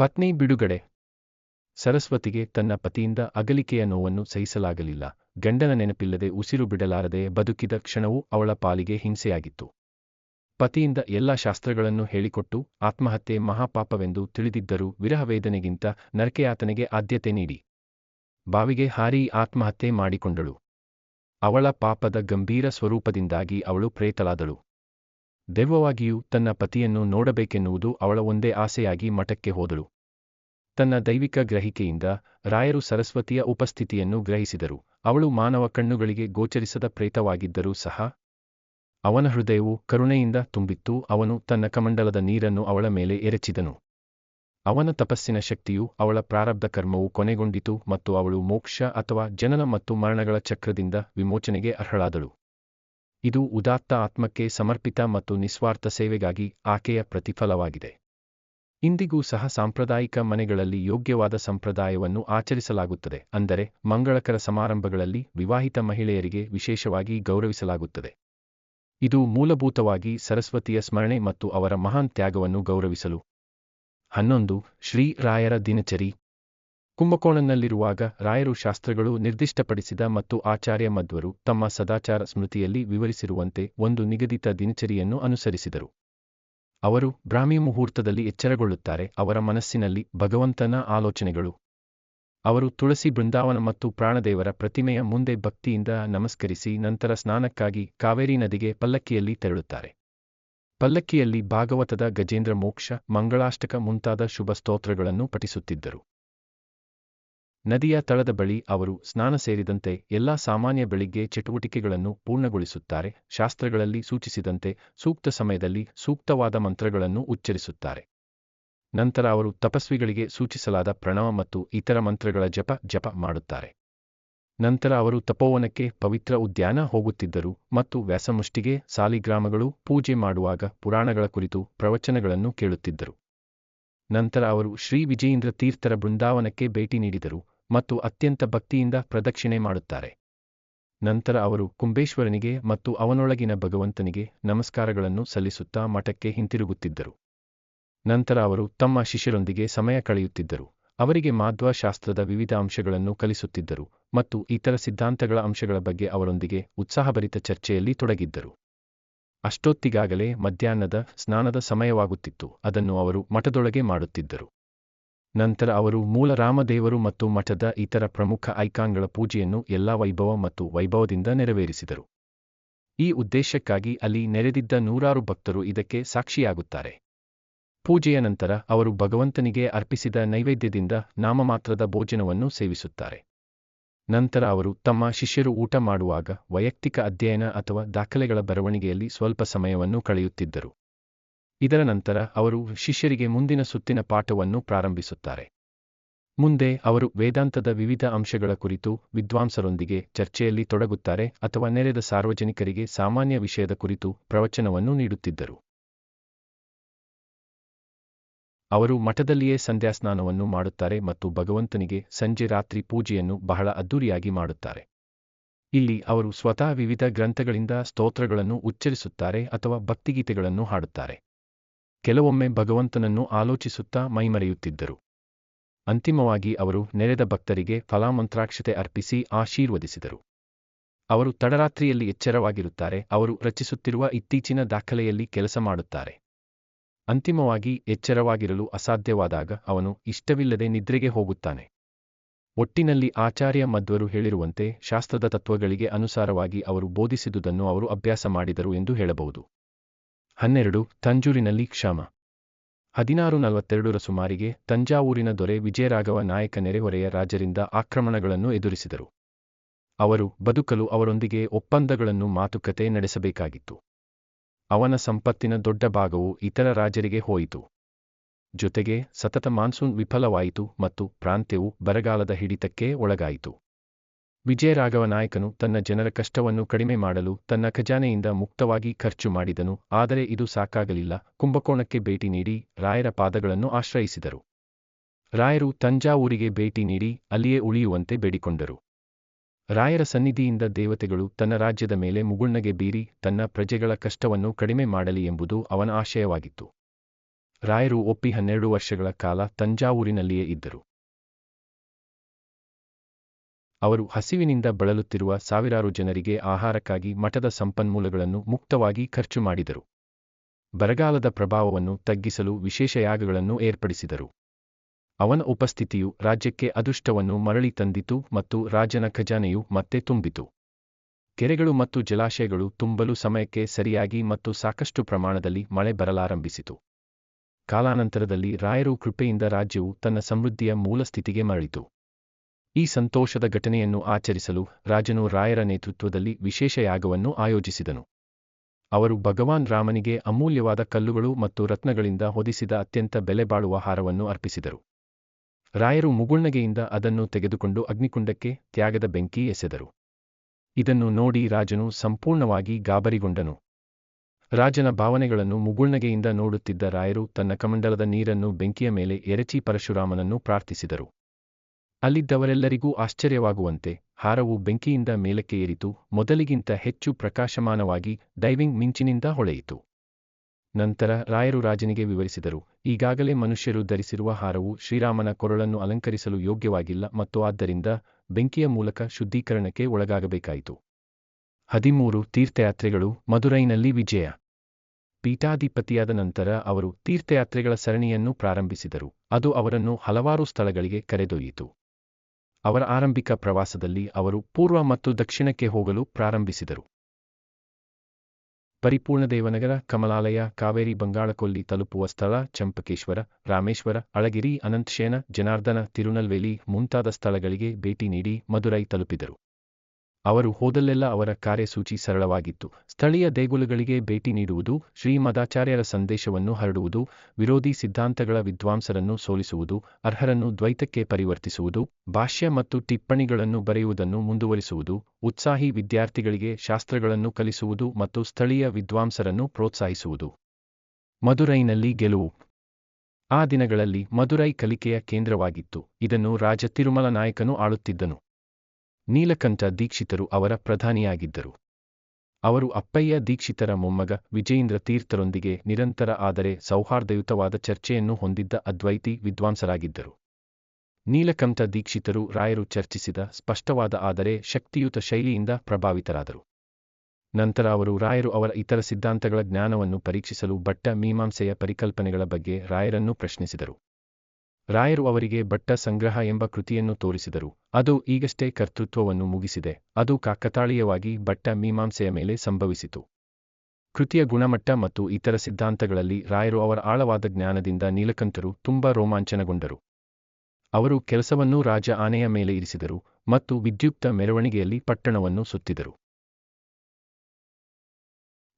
ಪತ್ನಿ ಬಿಡುಗಡೆ. ಸರಸ್ವತಿಗೆ ತನ್ನ ಪತಿಯಿಂದ ಅಗಲಿಕೆಯ ನೋವನ್ನು ಸಹಿಸಲಾಗಲಿಲ್ಲ. ಗಂಡನ ನೆನಪಿಲ್ಲದೆ ಉಸಿರು ಬಿಡಲಾರದೆ ಬದುಕಿದ ಕ್ಷಣವೂ ಅವಳ ಪಾಲಿಗೆ ಹಿಂಸೆಯಾಗಿತ್ತು. ಪತಿಯಿಂದ ಎಲ್ಲ ಶಾಸ್ತ್ರಗಳನ್ನು ಹೇಳಿಕೊಟ್ಟು ಆತ್ಮಹತ್ಯೆ ಮಹಾಪಾಪವೆಂದು ತಿಳಿದಿದ್ದರೂ ವಿರಹವೇದನೆಗಿಂತ ನರಕೆಯಾತನಿಗೆ ಆದ್ಯತೆ ನೀಡಿ. ಬಾವಿಗೆ ಹಾರಿ ಆತ್ಮಹತ್ಯೆ ಮಾಡಿಕೊಂಡಳು. ಅವಳ ಪಾಪದ ಗಂಭೀರ ಸ್ವರೂಪದಿಂದಾಗಿ ಅವಳು ಪ್ರೇತಳಾದಳು. ದೆವ್ವವಾಗಿಯೂ ತನ್ನ ಪತಿಯನ್ನು ನೋಡಬೇಕೆನ್ನುವುದು ಅವಳ ಒಂದೇ ಆಸೆಯಾಗಿ ಮಠಕ್ಕೆ ಹೋದಳು. ತನ್ನ ದೈವಿಕ ಗ್ರಹಿಕೆಯಿಂದ ರಾಯರು ಸರಸ್ವತಿಯ ಉಪಸ್ಥಿತಿಯನ್ನು ಗ್ರಹಿಸಿದರು. ಅವಳು ಮಾನವ ಕಣ್ಣುಗಳಿಗೆ ಗೋಚರಿಸದ ಪ್ರೇತವಾಗಿದ್ದರೂ ಸಹ ಅವನ ಹೃದಯವು ಕರುಣೆಯಿಂದ ತುಂಬಿತ್ತು. ಅವನು ತನ್ನ ಕಮಂಡಲದ ನೀರನ್ನು ಅವಳ ಮೇಲೆ ಎರಚಿದನು. ಅವನ ತಪಸ್ಸಿನ ಶಕ್ತಿಯು ಅವಳ ಪ್ರಾರಬ್ಧ ಕರ್ಮವು ಕೊನೆಗೊಂಡಿತು ಮತ್ತು ಅವಳು ಮೋಕ್ಷ ಅಥವಾ ಜನನ ಮತ್ತು ಮರಣಗಳ ಚಕ್ರದಿಂದ ವಿಮೋಚನೆಗೆ ಅರ್ಹಳಾದಳು. ಇದು ಉದಾತ್ತ ಆತ್ಮಕ್ಕೆ ಸಮರ್ಪಿತ ಮತ್ತು ನಿಸ್ವಾರ್ಥ ಸೇವೆಗಾಗಿ ಆಕೆಯ ಪ್ರತಿಫಲವಾಗಿದೆ. ಇಂದಿಗೂ ಸಹ ಸಾಂಪ್ರದಾಯಿಕ ಮನೆಗಳಲ್ಲಿ ಯೋಗ್ಯವಾದ ಸಂಪ್ರದಾಯವನ್ನು ಆಚರಿಸಲಾಗುತ್ತದೆ, ಅಂದರೆ ಮಂಗಳಕರ ಸಮಾರಂಭಗಳಲ್ಲಿ ವಿವಾಹಿತ ಮಹಿಳೆಯರಿಗೆ ವಿಶೇಷವಾಗಿ ಗೌರವಿಸಲಾಗುತ್ತದೆ. ಇದು ಮೂಲಭೂತವಾಗಿ ಸರಸ್ವತಿಯ ಸ್ಮರಣೆ ಮತ್ತು ಅವರ ಮಹಾನ್ ತ್ಯಾಗವನ್ನು ಗೌರವಿಸಲು. ಹನ್ನೊಂದು, ಶ್ರೀ ರಾಯರ ದಿನಚರಿ. ಕುಂಭಕೋಣಂನಲ್ಲಿರುವಾಗ ರಾಯರು ಶಾಸ್ತ್ರಗಳು ನಿರ್ದಿಷ್ಟಪಡಿಸಿದ ಮತ್ತು ಆಚಾರ್ಯ ಮಧ್ವರು ತಮ್ಮ ಸದಾಚಾರ ಸ್ಮೃತಿಯಲ್ಲಿ ವಿವರಿಸಿರುವಂತೆ ಒಂದು ನಿಗದಿತ ದಿನಚರಿಯನ್ನು ಅನುಸರಿಸಿದರು. ಅವರು ಬ್ರಾಹ್ಮಿ ಮುಹೂರ್ತದಲ್ಲಿ ಎಚ್ಚರಗೊಳ್ಳುತ್ತಾರೆ ಅವರ ಮನಸ್ಸಿನಲ್ಲಿ ಭಗವಂತನ ಆಲೋಚನೆಗಳು. ಅವರು ತುಳಸಿ ಬೃಂದಾವನ ಮತ್ತು ಪ್ರಾಣದೇವರ ಪ್ರತಿಮೆಯ ಮುಂದೆ ಭಕ್ತಿಯಿಂದ ನಮಸ್ಕರಿಸಿ ನಂತರ ಸ್ನಾನಕ್ಕಾಗಿ ಕಾವೇರಿ ನದಿಗೆ ಪಲ್ಲಕ್ಕಿಯಲ್ಲಿ ತೆರಳುತ್ತಾರೆ. ಪಲ್ಲಕ್ಕಿಯಲ್ಲಿ ಭಾಗವತದ ಗಜೇಂದ್ರ ಮೋಕ್ಷ, ಮಂಗಳಾಷ್ಟಕ ಮುಂತಾದ ಶುಭ ಸ್ತೋತ್ರಗಳನ್ನು ಪಠಿಸುತ್ತಿದ್ದರು. ನದಿಯ ತಳದ ಬಳಿ ಅವರು ಸ್ನಾನ ಸೇರಿದಂತೆ ಎಲ್ಲಾ ಸಾಮಾನ್ಯ ಬೆಳಿಗ್ಗೆ ಚಟುವಟಿಕೆಗಳನ್ನು ಪೂರ್ಣಗೊಳಿಸುತ್ತಾರೆ. ಶಾಸ್ತ್ರಗಳಲ್ಲಿ ಸೂಚಿಸಿದಂತೆ ಸೂಕ್ತ ಸಮಯದಲ್ಲಿ ಸೂಕ್ತವಾದ ಮಂತ್ರಗಳನ್ನು ಉಚ್ಚರಿಸುತ್ತಾರೆ. ನಂತರ ಅವರು ತಪಸ್ವಿಗಳಿಗೆ ಸೂಚಿಸಲಾದ ಪ್ರಣವ ಮತ್ತು ಇತರ ಮಂತ್ರಗಳ ಜಪ ಜಪ ಮಾಡುತ್ತಾರೆ. ನಂತರ ಅವರು ತಪೋವನಕ್ಕೆ ಪವಿತ್ರ ಉದ್ಯಾನ ಹೋಗುತ್ತಿದ್ದರು ಮತ್ತು ವ್ಯಾಸಮುಷ್ಟಿಗೆ ಸಾಲಿಗ್ರಾಮಗಳು ಪೂಜೆ ಮಾಡುವಾಗ ಪುರಾಣಗಳ ಕುರಿತು ಪ್ರವಚನಗಳನ್ನು ಕೇಳುತ್ತಿದ್ದರು. ನಂತರ ಅವರು ಶ್ರೀ ವಿಜಯೇಂದ್ರ ತೀರ್ಥರ ಬೃಂದಾವನಕ್ಕೆ ಭೇಟಿ ನೀಡಿದರು ಮತ್ತು ಅತ್ಯಂತ ಭಕ್ತಿಯಿಂದ ಪ್ರದಕ್ಷಿಣೆ ಮಾಡುತ್ತಾರೆ. ನಂತರ ಅವರು ಕುಂಬೇಶ್ವರನಿಗೆ ಮತ್ತು ಅವನೊಳಗಿನ ಭಗವಂತನಿಗೆ ನಮಸ್ಕಾರಗಳನ್ನು ಸಲ್ಲಿಸುತ್ತಾ ಮಠಕ್ಕೆ ಹಿಂತಿರುಗುತ್ತಿದ್ದರು. ನಂತರ ಅವರು ತಮ್ಮ ಶಿಷ್ಯರೊಂದಿಗೆ ಸಮಯ ಕಳೆಯುತ್ತಿದ್ದರು. ಅವರಿಗೆ ಮಾಧ್ವಶಾಸ್ತ್ರದ ವಿವಿಧ ಅಂಶಗಳನ್ನು ಕಲಿಸುತ್ತಿದ್ದರು ಮತ್ತು ಇತರ ಸಿದ್ಧಾಂತಗಳ ಅಂಶಗಳ ಬಗ್ಗೆ ಅವರೊಂದಿಗೆ ಉತ್ಸಾಹಭರಿತ ಚರ್ಚೆಯಲ್ಲಿ ತೊಡಗಿದ್ದರು. ಅಷ್ಟೊತ್ತಿಗಾಗಲೇ ಮಧ್ಯಾಹ್ನದ ಸ್ನಾನದ ಸಮಯವಾಗುತ್ತಿತ್ತು. ಅದನ್ನು ಅವರು ಮಠದೊಳಗೆ ಮಾಡುತ್ತಿದ್ದರು. ನಂತರ ಅವರು ಮೂಲ ರಾಮದೇವರು ಮತ್ತು ಮಠದ ಇತರ ಪ್ರಮುಖ ಐಕಾನ್ಗಳ ಪೂಜೆಯನ್ನು ಎಲ್ಲಾ ವೈಭವ ಮತ್ತು ವೈಭವದಿಂದ ನೆರವೇರಿಸಿದರು. ಈ ಉದ್ದೇಶಕ್ಕಾಗಿ ಅಲ್ಲಿ ನೆರೆದಿದ್ದ ನೂರಾರು ಭಕ್ತರು ಇದಕ್ಕೆ ಸಾಕ್ಷಿಯಾಗುತ್ತಾರೆ. ಪೂಜೆಯ ನಂತರ ಅವರು ಭಗವಂತನಿಗೆ ಅರ್ಪಿಸಿದ ನೈವೇದ್ಯದಿಂದ ನಾಮಮಾತ್ರದ ಭೋಜನವನ್ನು ಸೇವಿಸುತ್ತಾರೆ. ನಂತರ ಅವರು ತಮ್ಮ ಶಿಷ್ಯರು ಊಟ ಮಾಡುವಾಗ ವೈಯಕ್ತಿಕ ಅಧ್ಯಯನ ಅಥವಾ ದಾಖಲೆಗಳ ಬರವಣಿಗೆಯಲ್ಲಿ ಸ್ವಲ್ಪ ಸಮಯವನ್ನು ಕಳೆಯುತ್ತಿದ್ದರು. ಇದರ ನಂತರ ಅವರು ಶಿಷ್ಯರಿಗೆ ಮುಂದಿನ ಸುತ್ತಿನ ಪಾಠವನ್ನು ಪ್ರಾರಂಭಿಸುತ್ತಾರೆ. ಮುಂದೆ ಅವರು ವೇದಾಂತದ ವಿವಿಧ ಅಂಶಗಳ ಕುರಿತು ವಿದ್ವಾಂಸರೊಂದಿಗೆ ಚರ್ಚೆಯಲ್ಲಿ ತೊಡಗುತ್ತಾರೆ ಅಥವಾ ನೆರೆದ ಸಾರ್ವಜನಿಕರಿಗೆ ಸಾಮಾನ್ಯ ವಿಷಯದ ಕುರಿತು ಪ್ರವಚನವನ್ನು ನೀಡುತ್ತಿದ್ದರು. ಅವರು ಮಠದಲ್ಲಿಯೇ ಸಂಧ್ಯಾಸ್ನಾನವನ್ನು ಮಾಡುತ್ತಾರೆ ಮತ್ತು ಭಗವಂತನಿಗೆ ಸಂಜೆ ರಾತ್ರಿ ಪೂಜೆಯನ್ನು ಬಹಳ ಅದ್ದೂರಿಯಾಗಿ ಮಾಡುತ್ತಾರೆ. ಇಲ್ಲಿ ಅವರು ಸ್ವತಃ ವಿವಿಧ ಗ್ರಂಥಗಳಿಂದ ಸ್ತೋತ್ರಗಳನ್ನು ಉಚ್ಚರಿಸುತ್ತಾರೆ ಅಥವಾ ಭಕ್ತಿಗೀತೆಗಳನ್ನು ಹಾಡುತ್ತಾರೆ. ಕೆಲವೊಮ್ಮೆ ಭಗವಂತನನ್ನು ಆಲೋಚಿಸುತ್ತಾ ಮೈಮರೆಯುತ್ತಿದ್ದರು. ಅಂತಿಮವಾಗಿ ಅವರು ನೆರೆದ ಭಕ್ತರಿಗೆ ಫಲಾಮಂತ್ರಾಕ್ಷತೆ ಅರ್ಪಿಸಿ ಆಶೀರ್ವದಿಸಿದರು. ಅವರು ತಡರಾತ್ರಿಯಲ್ಲಿ ಎಚ್ಚರವಾಗಿರುತ್ತಾರೆ, ಅವರು ರಚಿಸುತ್ತಿರುವ ಇತ್ತೀಚಿನ ದಾಖಲೆಯಲ್ಲಿ ಕೆಲಸ ಮಾಡುತ್ತಾರೆ. ಅಂತಿಮವಾಗಿ ಎಚ್ಚರವಾಗಿರಲು ಅಸಾಧ್ಯವಾದಾಗ ಅವನು ಇಷ್ಟವಿಲ್ಲದೆ ನಿದ್ರೆಗೆ ಹೋಗುತ್ತಾನೆ. ಒಟ್ಟಿನಲ್ಲಿ ಆಚಾರ್ಯ ಮಧ್ವರು ಹೇಳಿರುವಂತೆ ಶಾಸ್ತ್ರದ ತತ್ವಗಳಿಗೆ ಅನುಸಾರವಾಗಿ ಅವರು ಬೋಧಿಸಿದುದನ್ನು ಅವರು ಅಭ್ಯಾಸ ಮಾಡಿದರು ಎಂದು ಹೇಳಬಹುದು. ಹನ್ನೆರಡು, ತಂಜೂರಿನಲ್ಲಿ ಕ್ಷಮ. ಹದಿನಾರು ನಲವತ್ತೆರಡರ ಸುಮಾರಿಗೆ ತಂಜಾವೂರಿನ ದೊರೆ ವಿಜಯರಾಘವ ನಾಯಕ ನೆರೆಹೊರೆಯ ರಾಜರಿಂದ ಆಕ್ರಮಣಗಳನ್ನು ಎದುರಿಸಿದರು. ಅವರು ಬದುಕಲು ಅವರೊಂದಿಗೆ ಒಪ್ಪಂದಗಳನ್ನು ಮಾತುಕತೆ ನಡೆಸಬೇಕಾಗಿತ್ತು. ಅವನ ಸಂಪತ್ತಿನ ದೊಡ್ಡ ಭಾಗವು ಇತರ ರಾಜರಿಗೆ ಹೋಯಿತು. ಜೊತೆಗೆ ಸತತ ಮಾನ್ಸೂನ್ ವಿಫಲವಾಯಿತು ಮತ್ತು ಪ್ರಾಂತ್ಯವು ಬರಗಾಲದ ಹಿಡಿತಕ್ಕೆ ಒಳಗಾಯಿತು. ವಿಜಯರಾಘವ ನಾಯಕನು ತನ್ನ ಜನರ ಕಷ್ಟವನ್ನು ಕಡಿಮೆ ಮಾಡಲು ತನ್ನ ಖಜಾನೆಯಿಂದ ಮುಕ್ತವಾಗಿ ಖರ್ಚು ಮಾಡಿದನು, ಆದರೆ ಇದು ಸಾಕಾಗಲಿಲ್ಲ. ಕುಂಭಕೋಣಕ್ಕೆ ಭೇಟಿ ನೀಡಿ ರಾಯರ ಪಾದಗಳನ್ನು ಆಶ್ರಯಿಸಿದರು. ರಾಯರು ತಂಜಾವೂರಿಗೆ ಭೇಟಿ ನೀಡಿ ಅಲ್ಲಿಯೇ ಉಳಿಯುವಂತೆ ಬೇಡಿಕೊಂಡರು. ರಾಯರ ಸನ್ನಿಧಿಯಿಂದ ದೇವತೆಗಳು ತನ್ನ ರಾಜ್ಯದ ಮೇಲೆ ಮುಗುಳ್ನಗೆ ಬೀರಿ ತನ್ನ ಪ್ರಜೆಗಳ ಕಷ್ಟವನ್ನು ಕಡಿಮೆ ಮಾಡಲಿ ಎಂಬುದು ಅವನ ಆಶಯವಾಗಿತ್ತು. ರಾಯರು ಒಪ್ಪಿ ಹನ್ನೆರಡು ವರ್ಷಗಳ ಕಾಲ ತಂಜಾವೂರಿನಲ್ಲಿಯೇ ಇದ್ದರು. ಅವರು ಹಸಿವಿನಿಂದ ಬಳಲುತ್ತಿರುವ ಸಾವಿರಾರು ಜನರಿಗೆ ಆಹಾರಕ್ಕಾಗಿ ಮಠದ ಸಂಪನ್ಮೂಲಗಳನ್ನು ಮುಕ್ತವಾಗಿ ಖರ್ಚು ಮಾಡಿದರು. ಬರಗಾಲದ ಪ್ರಭಾವವನ್ನು ತಗ್ಗಿಸಲು ವಿಶೇಷ ಯಾಗಗಳನ್ನು ಏರ್ಪಡಿಸಿದರು. ಅವನ ಉಪಸ್ಥಿತಿಯು ರಾಜ್ಯಕ್ಕೆ ಅದೃಷ್ಟವನ್ನು ಮರಳಿ ತಂದಿತು ಮತ್ತು ರಾಜನ ಖಜಾನೆಯು ಮತ್ತೆ ತುಂಬಿತು. ಕೆರೆಗಳು ಮತ್ತು ಜಲಾಶಯಗಳು ತುಂಬಲು ಸಮಯಕ್ಕೆ ಸರಿಯಾಗಿ ಮತ್ತು ಸಾಕಷ್ಟು ಪ್ರಮಾಣದಲ್ಲಿ ಮಳೆ ಬರಲಾರಂಭಿಸಿತು. ಕಾಲಾನಂತರದಲ್ಲಿ ರಾಯರು ಕೃಪೆಯಿಂದ ರಾಜ್ಯವು ತನ್ನ ಸಮೃದ್ಧಿಯ ಮೂಲ ಸ್ಥಿತಿಗೆ ಮರಳಿತು. ಈ ಸಂತೋಷದ ಘಟನೆಯನ್ನು ಆಚರಿಸಲು ರಾಜನು ರಾಯರ ನೇತೃತ್ವದಲ್ಲಿ ವಿಶೇಷ ಯಾಗವನ್ನು ಆಯೋಜಿಸಿದನು. ಅವರು ಭಗವಾನ್ ರಾಮನಿಗೆ ಅಮೂಲ್ಯವಾದ ಕಲ್ಲುಗಳು ಮತ್ತು ರತ್ನಗಳಿಂದ ಹೊದಿಸಿದ ಅತ್ಯಂತ ಬೆಲೆಬಾಳುವ ಹಾರವನ್ನು ಅರ್ಪಿಸಿದರು. ರಾಯರು ಮುಗುಳ್ನಗೆಯಿಂದ ಅದನ್ನು ತೆಗೆದುಕೊಂಡು ಅಗ್ನಿಕುಂಡಕ್ಕೆ ತ್ಯಾಗದ ಬೆಂಕಿ ಎಸೆದರು. ಇದನ್ನು ನೋಡಿ ರಾಜನು ಸಂಪೂರ್ಣವಾಗಿ ಗಾಬರಿಗೊಂಡನು. ರಾಜನ ಭಾವನೆಗಳನ್ನು ಮುಗುಳ್ನಗೆಯಿಂದ ನೋಡುತ್ತಿದ್ದ ರಾಯರು ತನ್ನ ಕಮಂಡಲದ ನೀರನ್ನು ಬೆಂಕಿಯ ಮೇಲೆ ಎರಚಿ ಪರಶುರಾಮನನ್ನು ಪ್ರಾರ್ಥಿಸಿದರು. ಅಲ್ಲಿದ್ದವರೆಲ್ಲರಿಗೂ ಆಶ್ಚರ್ಯವಾಗುವಂತೆ ಹಾರವು ಬೆಂಕಿಯಿಂದ ಮೇಲಕ್ಕೆ ಏರಿತು, ಮೊದಲಿಗಿಂತ ಹೆಚ್ಚು ಪ್ರಕಾಶಮಾನವಾಗಿ ಡೈವಿಂಗ್ ಮಿಂಚಿನಿಂದ ಹೊಳೆಯಿತು. ನಂತರ ರಾಯರು ರಾಜನಿಗೆ ವಿವರಿಸಿದರು, ಈಗಾಗಲೇ ಮನುಷ್ಯರು ಧರಿಸಿರುವ ಹಾರವು ಶ್ರೀರಾಮನ ಕೊರಳನ್ನು ಅಲಂಕರಿಸಲು ಯೋಗ್ಯವಾಗಿಲ್ಲ ಮತ್ತು ಆದ್ದರಿಂದ ಬೆಂಕಿಯ ಮೂಲಕ ಶುದ್ಧೀಕರಣಕ್ಕೆ ಒಳಗಾಗಬೇಕಾಯಿತು. ಹದಿಮೂರು ತೀರ್ಥಯಾತ್ರೆಗಳು ಮಧುರೈನಲ್ಲಿ ವಿಜಯ. ಪೀಠಾಧಿಪತಿಯಾದ ನಂತರ ಅವರು ತೀರ್ಥಯಾತ್ರೆಗಳ ಸರಣಿಯನ್ನು ಪ್ರಾರಂಭಿಸಿದರು, ಅದು ಅವರನ್ನು ಹಲವಾರು ಸ್ಥಳಗಳಿಗೆ ಕರೆದೊಯ್ಯಿತು. ಅವರ ಆರಂಭಿಕ ಪ್ರವಾಸದಲ್ಲಿ ಅವರು ಪೂರ್ವ ಮತ್ತು ದಕ್ಷಿಣಕ್ಕೆ ಹೋಗಲು ಪ್ರಾರಂಭಿಸಿದರು. ಪರಿಪೂರ್ಣ ದೇವನಗರ, ಕಮಲಾಲಯ, ಕಾವೇರಿ, ಬಂಗಾಳಕೊಲ್ಲಿ ತಲುಪುವ ಸ್ಥಳ ಚಂಪಕೇಶ್ವರ, ರಾಮೇಶ್ವರ, ಅಳಗಿರಿ, ಅನಂತಶೇನ, ಜನಾರ್ದನ, ತಿರುನಲ್ವೇಲಿ ಮುಂತಾದ ಸ್ಥಳಗಳಿಗೆ ಭೇಟಿ ನೀಡಿ ಮದುರೈ ತಲುಪಿದರು. ಅವರು ಹೋದಲ್ಲೆಲ್ಲ ಅವರ ಕಾರ್ಯಸೂಚಿ ಸರಳವಾಗಿತ್ತು. ಸ್ಥಳೀಯ ದೇಗುಲಗಳಿಗೆ ಭೇಟಿ ನೀಡುವುದು ಶ್ರೀಮದಾಚಾರ್ಯರ ಸಂದೇಶವನ್ನು ಹರಡುವುದು, ವಿರೋಧಿ ಸಿದ್ಧಾಂತಗಳ ವಿದ್ವಾಂಸರನ್ನು ಸೋಲಿಸುವುದು, ಅರ್ಹರನ್ನು ದ್ವೈತಕ್ಕೆ ಪರಿವರ್ತಿಸುವುದು, ಭಾಷ್ಯ ಮತ್ತು ಟಿಪ್ಪಣಿಗಳನ್ನು ಬರೆಯುವುದನ್ನು ಮುಂದುವರಿಸುವುದು, ಉತ್ಸಾಹಿ ವಿದ್ಯಾರ್ಥಿಗಳಿಗೆ ಶಾಸ್ತ್ರಗಳನ್ನು ಕಲಿಸುವುದು ಮತ್ತು ಸ್ಥಳೀಯ ವಿದ್ವಾಂಸರನ್ನು ಪ್ರೋತ್ಸಾಹಿಸುವುದು. ಮದುರೈನಲ್ಲಿ ಗೆಲುವು. ಆ ದಿನಗಳಲ್ಲಿ ಮದುರೈ ಕಲಿಕೆಯ ಕೇಂದ್ರವಾಗಿತ್ತು. ಇದನ್ನು ರಾಜ ತಿರುಮಲ ನಾಯಕನು ಆಳುತ್ತಿದ್ದನು. ನೀಲಕಂಠ ದೀಕ್ಷಿತರು ಅವರ ಪ್ರಧಾನಿಯಾಗಿದ್ದರು. ಅವರು ಅಪ್ಪಯ್ಯ ದೀಕ್ಷಿತರ ಮೊಮ್ಮಗ ವಿಜಯೇಂದ್ರ ತೀರ್ಥರೊಂದಿಗೆ ನಿರಂತರ ಆದರೆ ಸೌಹಾರ್ದಯುತವಾದ ಚರ್ಚೆಯನ್ನು ಹೊಂದಿದ್ದ ಅದ್ವೈತಿ ವಿದ್ವಾಂಸರಾಗಿದ್ದರು. ನೀಲಕಂಠ ದೀಕ್ಷಿತರು ರಾಯರು ಚರ್ಚಿಸಿದ ಸ್ಪಷ್ಟವಾದ ಆದರೆ ಶಕ್ತಿಯುತ ಶೈಲಿಯಿಂದ ಪ್ರಭಾವಿತರಾದರು. ನಂತರ ಅವರು ರಾಯರು ಅವರ ಇತರ ಸಿದ್ಧಾಂತಗಳ ಜ್ಞಾನವನ್ನು ಪರೀಕ್ಷಿಸಲು ಬಟ್ಟ ಮೀಮಾಂಸೆಯ ಪರಿಕಲ್ಪನೆಗಳ ಬಗ್ಗೆ ರಾಯರನ್ನು ಪ್ರಶ್ನಿಸಿದರು. ರಾಯರು ಅವರಿಗೆ ಬಟ್ಟ ಸಂಗ್ರಹ ಎಂಬ ಕೃತಿಯನ್ನು ತೋರಿಸಿದರು. ಅದು ಈಗಷ್ಟೇ ಕರ್ತೃತ್ವವನ್ನು ಮುಗಿಸಿದೆ. ಅದು ಕಾಕತಾಳೀಯವಾಗಿ ಬಟ್ಟ ಮೀಮಾಂಸೆಯ ಮೇಲೆ ಸಂಭವಿಸಿತು. ಕೃತಿಯ ಗುಣಮಟ್ಟ ಮತ್ತು ಇತರ ಸಿದ್ಧಾಂತಗಳಲ್ಲಿ ರಾಯರು ಅವರ ಆಳವಾದ ಜ್ಞಾನದಿಂದ ನೀಲಕಂಠರು ತುಂಬಾ ರೋಮಾಂಚನಗೊಂಡರು. ಅವರು ಕೆಲಸವನ್ನು ರಾಜ ಆನೆಯ ಮೇಲೆ ಇರಿಸಿದರು ಮತ್ತು ವಿದ್ಯುಕ್ತ ಮೆರವಣಿಗೆಯಲ್ಲಿ ಪಟ್ಟಣವನ್ನು ಸುತ್ತಿದರು.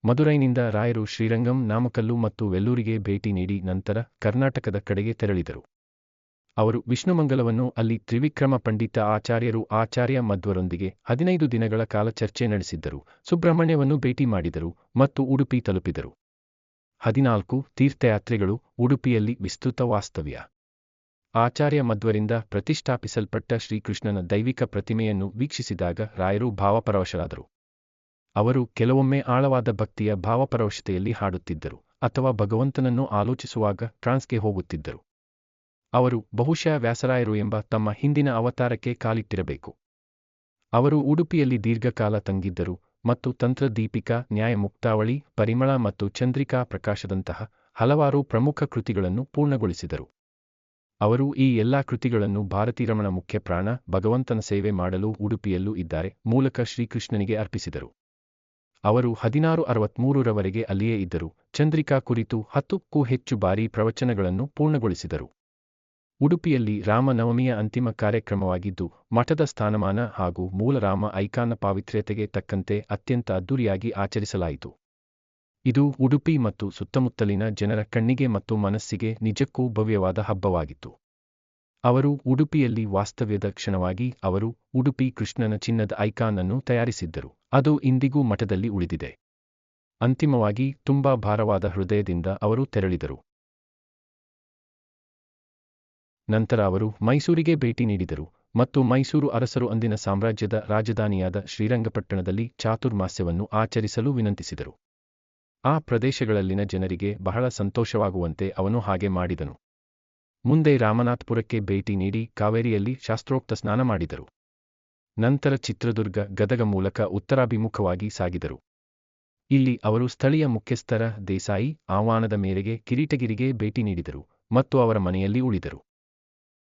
ಮದುರೈನಿಂದ ರಾಯರು ಶ್ರೀರಂಗಂ, ನಾಮಕಲ್ಲು ಮತ್ತು ವೆಲ್ಲೂರಿಗೆ ಭೇಟಿ ನೀಡಿ ನಂತರ ಕರ್ನಾಟಕದ ಕಡೆಗೆ ತೆರಳಿದರು. ಅವರು ವಿಷ್ಣುಮಂಗಲವನ್ನು ಅಲ್ಲಿ ತ್ರಿವಿಕ್ರಮ ಪಂಡಿತ ಆಚಾರ್ಯರು ಆಚಾರ್ಯ ಮಧ್ವರೊಂದಿಗೆ ಹದಿನೈದು ದಿನಗಳ ಕಾಲ ಚರ್ಚೆ ನಡೆಸಿದ್ದರು, ಸುಬ್ರಹ್ಮಣ್ಯವನ್ನು ಭೇಟಿ ಮಾಡಿದರು ಮತ್ತು ಉಡುಪಿ ತಲುಪಿದರು. ಹದಿನಾಲ್ಕು ತೀರ್ಥಯಾತ್ರೆಗಳು ಉಡುಪಿಯಲ್ಲಿ ವಿಸ್ತೃತ ವಾಸ್ತವ್ಯ. ಆಚಾರ್ಯ ಮಧ್ವರಿಂದ ಪ್ರತಿಷ್ಠಾಪಿಸಲ್ಪಟ್ಟ ಶ್ರೀಕೃಷ್ಣನ ದೈವಿಕ ಪ್ರತಿಮೆಯನ್ನು ವೀಕ್ಷಿಸಿದಾಗ ರಾಯರು ಭಾವಪರವಶರಾದರು. ಅವರು ಕೆಲವೊಮ್ಮೆ ಆಳವಾದ ಭಕ್ತಿಯ ಭಾವಪರವಶತೆಯಲ್ಲಿ ಹಾಡುತ್ತಿದ್ದರು ಅಥವಾ ಭಗವಂತನನ್ನು ಆಲೋಚಿಸುವಾಗ ಟ್ರಾನ್ಸ್ಗೆ ಹೋಗುತ್ತಿದ್ದರು. ಅವರು ಬಹುಶಃ ವ್ಯಾಸರಾಯರು ಎಂಬ ತಮ್ಮ ಹಿಂದಿನ ಅವತಾರಕ್ಕೆ ಕಾಲಿಟ್ಟಿರಬೇಕು. ಅವರು ಉಡುಪಿಯಲ್ಲಿ ದೀರ್ಘಕಾಲ ತಂಗಿದ್ದರು ಮತ್ತು ತಂತ್ರದೀಪಿಕಾ ನ್ಯಾಯಮುಕ್ತಾವಳಿ ಪರಿಮಳ ಮತ್ತು ಚಂದ್ರಿಕಾ ಪ್ರಕಾಶದಂತಹ ಹಲವಾರು ಪ್ರಮುಖ ಕೃತಿಗಳನ್ನು ಪೂರ್ಣಗೊಳಿಸಿದರು. ಅವರು ಈ ಎಲ್ಲಾ ಕೃತಿಗಳನ್ನು ಭಾರತೀರಮಣ ಮುಖ್ಯ ಪ್ರಾಣ ಭಗವಂತನ ಸೇವೆ ಮಾಡಲು ಉಡುಪಿಯಲ್ಲೂ ಇದ್ದಾರೆ ಮೂಲಕ ಶ್ರೀಕೃಷ್ಣನಿಗೆ ಅರ್ಪಿಸಿದರು. ಅವರು ಹದಿನಾರು ಅರವತ್ಮೂರರವರೆಗೆ ಅಲ್ಲಿಯೇ ಇದ್ದರು, ಚಂದ್ರಿಕಾ ಕುರಿತು ಹತ್ತಕ್ಕೂ ಹೆಚ್ಚು ಬಾರಿ ಪ್ರವಚನಗಳನ್ನು ಪೂರ್ಣಗೊಳಿಸಿದರು. ಉಡುಪಿಯಲ್ಲಿ ರಾಮನವಮಿಯ ಅಂತಿಮ ಕಾರ್ಯಕ್ರಮವಾಗಿದ್ದು, ಮಠದ ಸ್ಥಾನಮಾನ ಹಾಗೂ ಮೂಲರಾಮ ಐಕಾನ ಪಾವಿತ್ರ್ಯತೆಗೆ ತಕ್ಕಂತೆ ಅತ್ಯಂತ ಅದ್ದೂರಿಯಾಗಿ ಆಚರಿಸಲಾಯಿತು. ಇದು ಉಡುಪಿ ಮತ್ತು ಸುತ್ತಮುತ್ತಲಿನ ಜನರ ಕಣ್ಣಿಗೆ ಮತ್ತು ಮನಸ್ಸಿಗೆ ನಿಜಕ್ಕೂ ಭವ್ಯವಾದ ಹಬ್ಬವಾಗಿತ್ತು. ಅವರು ಉಡುಪಿಯಲ್ಲಿ ವಾಸ್ತವ್ಯದ ಕ್ಷಣವಾಗಿ ಅವರು ಉಡುಪಿ ಕೃಷ್ಣನ ಚಿನ್ನದ ಐಕಾನ್ ಅನ್ನು ತಯಾರಿಸಿದ್ದರು. ಅದು ಇಂದಿಗೂ ಮಠದಲ್ಲಿ ಉಳಿದಿದೆ. ಅಂತಿಮವಾಗಿ ತುಂಬಾ ಭಾರವಾದ ಹೃದಯದಿಂದ ಅವರು ತೆರಳಿದರು. ನಂತರ ಅವರು ಮೈಸೂರಿಗೆ ಭೇಟಿ ನೀಡಿದರು ಮತ್ತು ಮೈಸೂರು ಅರಸರು ಅಂದಿನ ಸಾಮ್ರಾಜ್ಯದ ರಾಜಧಾನಿಯಾದ ಶ್ರೀರಂಗಪಟ್ಟಣದಲ್ಲಿ ಚಾತುರ್ಮಾಸ್ಯವನ್ನು ಆಚರಿಸಲು ವಿನಂತಿಸಿದರು. ಆ ಪ್ರದೇಶಗಳಲ್ಲಿನ ಜನರಿಗೆ ಬಹಳ ಸಂತೋಷವಾಗುವಂತೆ ಅವನು ಹಾಗೆ ಮಾಡಿದನು. ಮುಂದೆ ರಾಮನಾಥ್ಪುರಕ್ಕೆ ಭೇಟಿ ನೀಡಿ ಕಾವೇರಿಯಲ್ಲಿ ಶಾಸ್ತ್ರೋಕ್ತ ಸ್ನಾನ ಮಾಡಿದರು. ನಂತರ ಚಿತ್ರದುರ್ಗ ಗದಗ ಮೂಲಕ ಉತ್ತರಾಭಿಮುಖವಾಗಿ ಸಾಗಿದರು. ಇಲ್ಲಿ ಅವರು ಸ್ಥಳೀಯ ಮುಖ್ಯಸ್ಥರ ದೇಸಾಯಿ ಆಹ್ವಾನದ ಮೇರೆಗೆ ಕಿರೀಟಗಿರಿಗೆ ಭೇಟಿ ನೀಡಿದರು ಮತ್ತು ಅವರ ಮನೆಯಲ್ಲಿ ಉಳಿದರು.